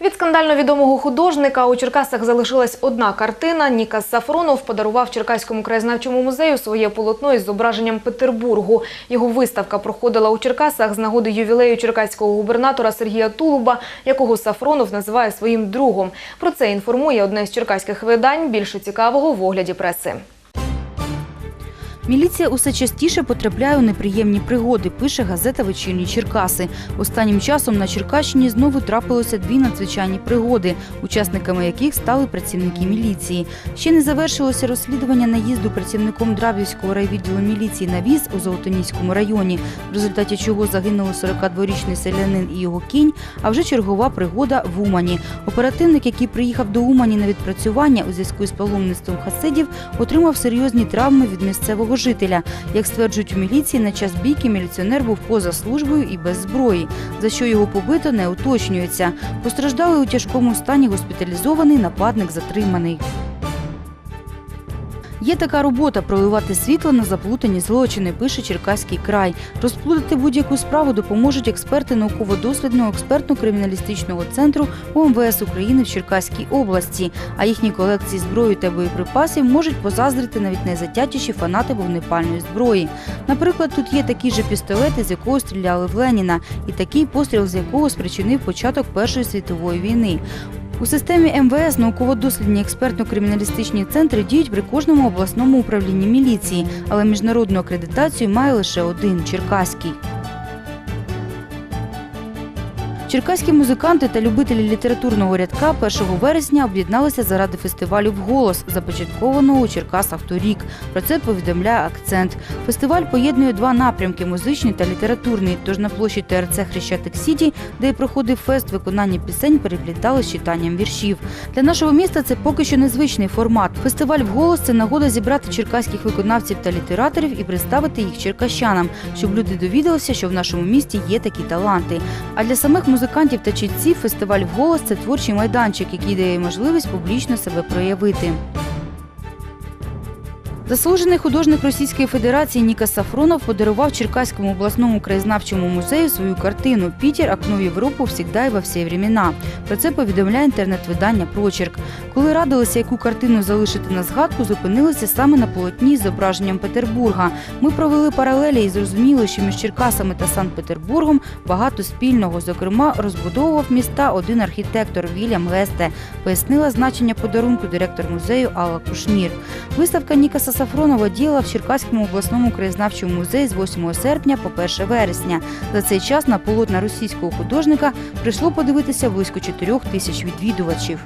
Від скандально відомого художника у Черкасах залишилась одна картина. Нікас Сафронов подарував Черкаському краєзнавчому музею своє полотно із зображенням Петербургу. Його виставка проходила у Черкасах з нагоди ювілею черкаського губернатора Сергія Тулуба, якого Сафронов називає своїм другом. Про це інформує одне з черкаських видань. Більше цікавого в огляді преси. Міліція усе частіше потрапляє у неприємні пригоди, пише газета Вечірні Черкаси. Останнім часом на Черкащині знову трапилося дві надзвичайні пригоди, учасниками яких стали працівники міліції. Ще не завершилося розслідування наїзду працівником Дравівського райвідділу міліції на віз у Золотоніському районі, в результаті чого загинули 42-річний селянин і його кінь. А вже чергова пригода в Умані. Оперативник, який приїхав до Умані на відпрацювання у зв'язку з паломництвом хасидів, отримав серйозні травми від місцевого жителя. Як стверджують у міліції, на час бійки міліціонер був поза службою і без зброї, за що його побито не уточнюється. Постраждали у тяжкому стані госпіталізований нападник затриманий. Є така робота проливати світло на заплутані злочини, пише Черкаський край. Розплутати будь-яку справу допоможуть експерти науково-дослідного експертно-криміналістичного центру УМВС України в Черкаській області. А їхні колекції зброї та боєприпасів можуть позаздрити навіть найзатятіші фанати вогнепальної зброї. Наприклад, тут є такий же пістолет, із якого стріляли в Леніна, і такий постріл, з якого спричинив початок Першої світової війни. У системі МВС науково-дослідні експертно-криміналістичні центри діють при кожному обласному управлінні міліції, але міжнародну акредитацію має лише один Черкаський. Черкаські музиканти та любителі літературного рядка 1 вересня об'єдналися заради фестивалю «Вголос», започаткованого у Черкасах торік. Про це повідомляє акцент. Фестиваль поєднує два напрямки музичний та літературний. Тож на площі ТРЦ Хрещатик Сіті, де й проходив фест, виконання пісень переплітали з читанням віршів. Для нашого міста це поки що незвичний формат. Фестиваль «Вголос» – це нагода зібрати черкаських виконавців та літераторів і представити їх черкащанам, щоб люди довідалися, що в нашому місті є такі таланти. А для самих музикантів та чітців фестиваль «Вголос» – це творчий майданчик, який дає можливість публічно себе проявити. Заслужений художник Російської Федерації Ніка Сафронов подарував Черкаському обласному краєзнавчому музею свою картину Пітер окно Європу всегда і во всі времена. Про це повідомляє інтернет-видання Прочерк. Коли радилися, яку картину залишити на згадку, зупинилися саме на полотні з зображенням Петербурга. Ми провели паралелі і зрозуміли, що між Черкасами та Санкт-Петербургом багато спільного. Зокрема, розбудовував міста один архітектор Вільям Лесте. Пояснила значення подарунку директор музею Алла Кушнір. Виставка Нікаса Сафронова діяла в Черкаському обласному краєзнавчому музеї з 8 серпня по 1 вересня. За цей час на полотна російського художника прийшло подивитися близько 4 тисяч відвідувачів.